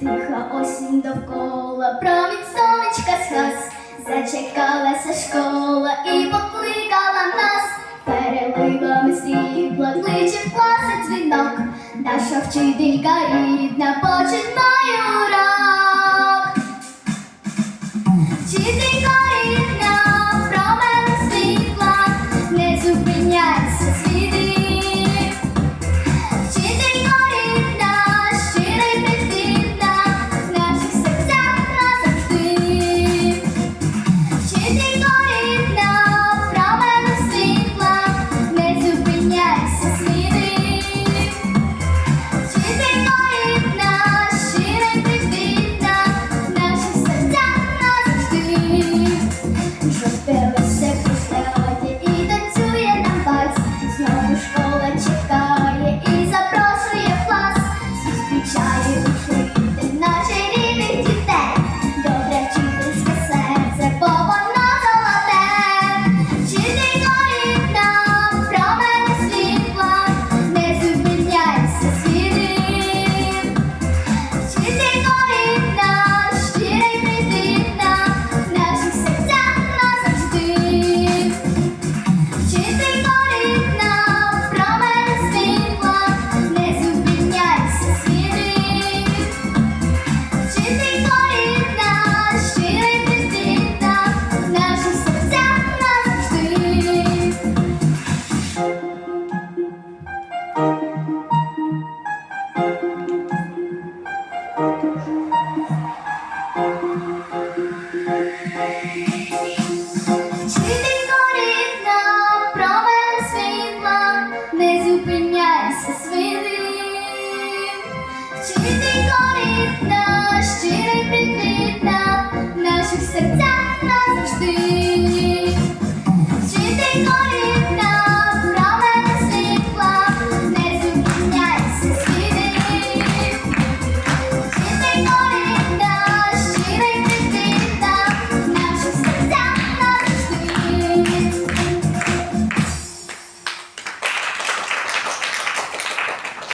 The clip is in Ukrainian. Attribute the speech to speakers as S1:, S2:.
S1: Тиха осінь довкола, промінь сонечка схас, зачекалася школа і покликала нас, переливами світла, кличе в класи дзвінок, наша вчителька рідна починала. Și din picorit, da, și privit, da